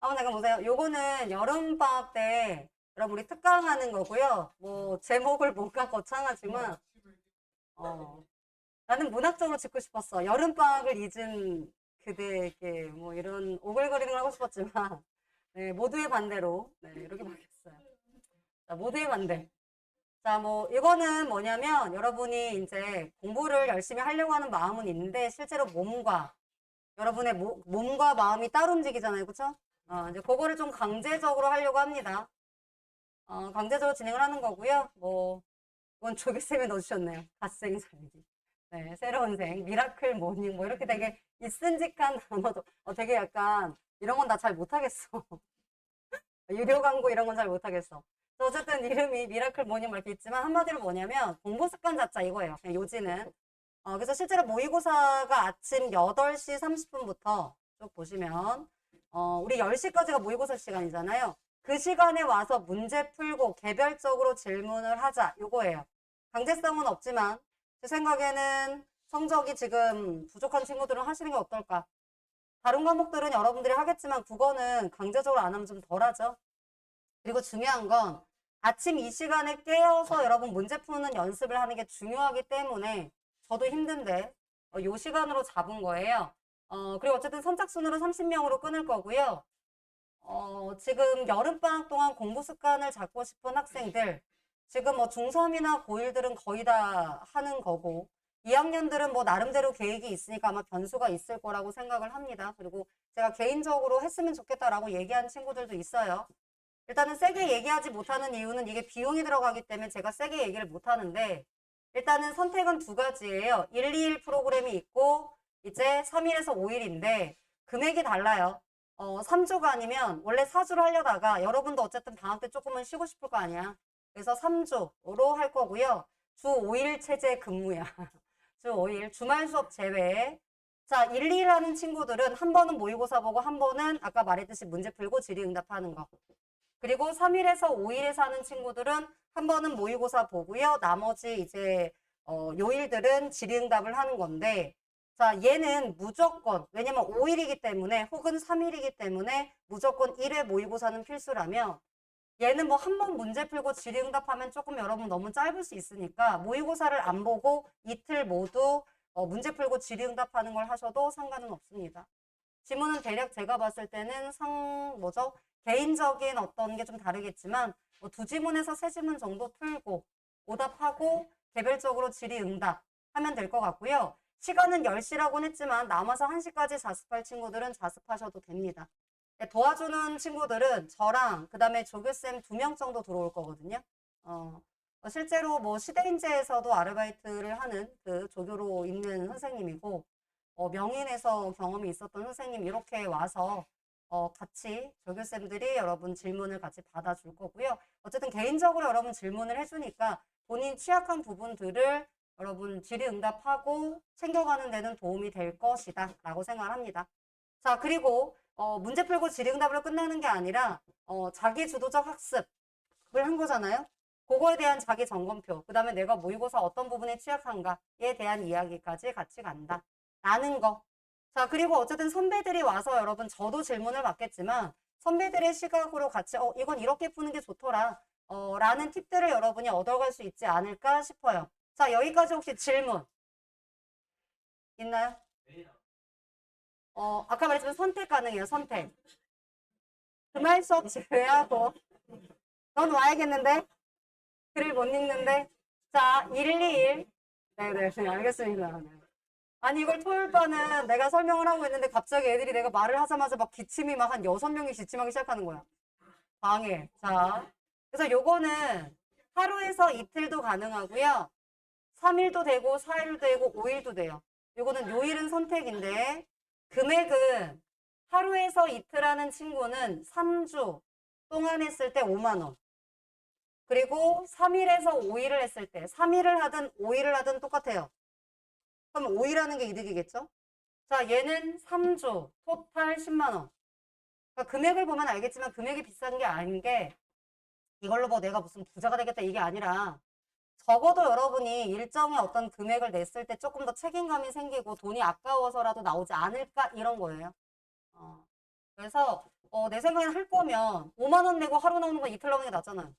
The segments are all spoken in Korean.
한번 잠깐 보세요. 요거는 여름방학 때 여러분 우리 특강하는 거고요. 뭐 제목을 뭔가 거창하지만 어, 나는 문학적으로 짓고 싶었어. 여름방학을 잊은 그대에게 뭐 이런 오글거리는 걸 하고 싶었지만 네, 모두의 반대로 네, 이렇게 바뀌었어요. 자, 모두의 반대. 자, 뭐 이거는 뭐냐면 여러분이 이제 공부를 열심히 하려고 하는 마음은 있는데 실제로 몸과 여러분의 모- 몸과 마음이 따로 움직이잖아요. 그쵸? 어, 이제 그거를 좀 강제적으로 하려고 합니다. 어, 강제적으로 진행을 하는 거고요. 뭐 이건 조교쌤이 넣어주셨네요. 갓생 살기. 네, 새로운 생, 미라클 모닝, 뭐 이렇게 되게 있은직한 단어도, 어, 되게 약간 이런 건 나 잘 못하겠어. 유료 광고 이런 건 잘 못하겠어. 어쨌든 이름이 미라클 모닝 뭐 이렇게 있지만 한마디로 뭐냐면 공부 습관 자체 이거예요. 요지는. 어, 그래서 실제로 모의고사가 아침 8시 30분부터 쭉 보시면 어, 우리 10시까지가 모의고사 시간이잖아요. 그 시간에 와서 문제 풀고 개별적으로 질문을 하자. 요거예요. 강제성은 없지만 제 생각에는 성적이 지금 부족한 친구들은 하시는 게 어떨까? 다른 과목들은 여러분들이 하겠지만 국어는 강제적으로 안 하면 좀 덜하죠. 그리고 중요한 건 아침 이 시간에 깨어서 여러분 문제 푸는 연습을 하는 게 중요하기 때문에 저도 힘든데 어, 요 시간으로 잡은 거예요. 어, 그리고 어쨌든 선착순으로 30명으로 끊을 거고요. 어, 지금 여름방학 동안 공부 습관을 잡고 싶은 학생들, 지금 뭐 중3이나 고1들은 거의 다 하는 거고, 2학년들은 뭐 나름대로 계획이 있으니까 아마 변수가 있을 거라고 생각을 합니다. 그리고 제가 개인적으로 했으면 좋겠다라고 얘기한 친구들도 있어요. 일단은 세게 얘기하지 못하는 이유는 이게 비용이 들어가기 때문에 제가 세게 얘기를 못 하는데, 일단은 선택은 두 가지예요. 1, 2일 프로그램이 있고, 이제 3일에서 5일인데, 금액이 달라요. 어, 3주가 아니면 원래 4주로 하려다가 여러분도 어쨌든 방학 때 조금은 쉬고 싶을 거 아니야. 그래서 3주로 할 거고요. 주 5일 체제 근무야. 주 5일 주말 수업 제외. 자, 1, 2일 하는 친구들은 한 번은 모의고사 보고 한 번은 아까 말했듯이 문제 풀고 질의응답하는 거. 그리고 3일에서 5일에서 하는 친구들은 한 번은 모의고사 보고요. 나머지 이제 어, 요일들은 질의응답을 하는 건데 자, 얘는 무조건, 왜냐면 5일이기 때문에, 혹은 3일이기 때문에 무조건 1회 모의고사는 필수라면, 얘는 뭐 한 번 문제 풀고 질의응답하면 조금 여러분 너무 짧을 수 있으니까, 모의고사를 안 보고 이틀 모두 어, 문제 풀고 질의응답하는 걸 하셔도 상관은 없습니다. 지문은 대략 제가 봤을 때는 상, 뭐죠? 개인적인 어떤 게 좀 다르겠지만, 뭐 두 지문에서 세 지문 정도 풀고, 오답하고, 개별적으로 질의응답 하면 될 것 같고요. 시간은 10시라고는 했지만 남아서 1시까지 자습할 친구들은 자습하셔도 됩니다. 네, 도와주는 친구들은 저랑 그 다음에 조교쌤 두 명 정도 들어올 거거든요. 어, 어, 실제로 뭐 시대인재에서도 아르바이트를 하는 그 조교로 있는 선생님이고 어, 명인에서 경험이 있었던 선생님 이렇게 와서 어, 같이 조교쌤들이 여러분 질문을 같이 받아줄 거고요. 어쨌든 개인적으로 여러분 질문을 해주니까 본인 취약한 부분들을 여러분 질의응답하고 챙겨가는 데는 도움이 될 것이다 라고 생각을 합니다. 자 그리고 어, 문제 풀고 질의응답으로 끝나는 게 아니라 어, 자기 주도적 학습을 한 거잖아요. 그거에 대한 자기 점검표, 그 다음에 내가 모의고사 어떤 부분에 취약한가에 대한 이야기까지 같이 간다. 라는 거. 자, 그리고 어쨌든 선배들이 와서 여러분 저도 질문을 받겠지만 선배들의 시각으로 같이 어, 이건 이렇게 푸는 게 좋더라. 어, 라는 팁들을 여러분이 얻어갈 수 있지 않을까 싶어요. 자, 여기까지 혹시 질문 있나요? 어, 아까 말했지만 선택 가능해요, 선택. 주말 수업 제외하고. 넌 와야겠는데? 글을 못 읽는데? 자, 121. 네네, 네, 알겠습니다. 네. 아니, 이걸 토요일반은 내가 설명을 하고 있는데 갑자기 애들이 내가 말을 하자마자 막 기침이 막 한 여섯 명이 기침하기 시작하는 거야. 방해. 자, 그래서 요거는 하루에서 이틀도 가능하고요. 3일도 되고 4일도 되고 5일도 돼요. 요거는 요일은 선택인데 금액은 하루에서 이틀 하는 친구는 3주 동안 했을 때 5만 원. 그리고 3일에서 5일을 했을 때 3일을 하든 5일을 하든 똑같아요. 그럼 5일 하는 게 이득이겠죠? 자, 얘는 3주 토탈 10만 원. 그러니까 금액을 보면 알겠지만 금액이 비싼 게 아닌 게 이걸로 뭐 내가 무슨 부자가 되겠다 이게 아니라 적어도 여러분이 일정의 어떤 금액을 냈을 때 조금 더 책임감이 생기고 돈이 아까워서라도 나오지 않을까 이런 거예요. 어, 그래서 어, 내 생각엔 할 거면 5만 원 내고 하루 나오는 건 이틀 나오는 게 낫잖아요.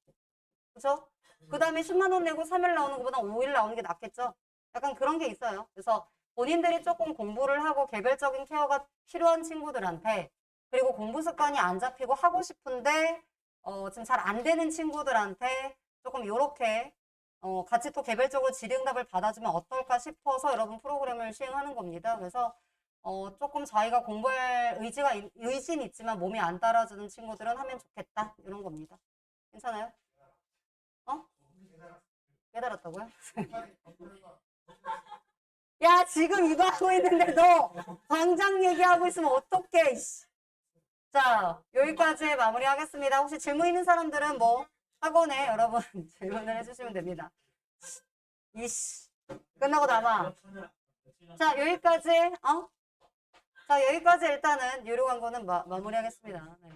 그죠? 그 다음에 10만 원 내고 3일 나오는 것보다 5일 나오는 게 낫겠죠? 약간 그런 게 있어요. 그래서 본인들이 조금 공부를 하고 개별적인 케어가 필요한 친구들한테 그리고 공부 습관이 안 잡히고 하고 싶은데 어, 지금 잘 안 되는 친구들한테 조금 요렇게 어, 같이 또 개별적으로 질의응답을 받아주면 어떨까 싶어서 여러분 프로그램을 시행하는 겁니다. 그래서 어, 조금 자기가 공부할 의지가, 있- 의지는 있지만 몸이 안 따라주는 친구들은 하면 좋겠다. 이런 겁니다. 괜찮아요? 어? 깨달았다고요? 야, 지금 이거 하고 있는데 너 광장 얘기하고 있으면 어떡해. 자, 여기까지 마무리하겠습니다. 혹시 질문 있는 사람들은 뭐 학원에 여러분 질문을 해주시면 됩니다. 이씨. 끝나고 나와. 자, 여기까지, 어? 자, 여기까지 일단은 유료 광고는 마, 마무리하겠습니다. 네.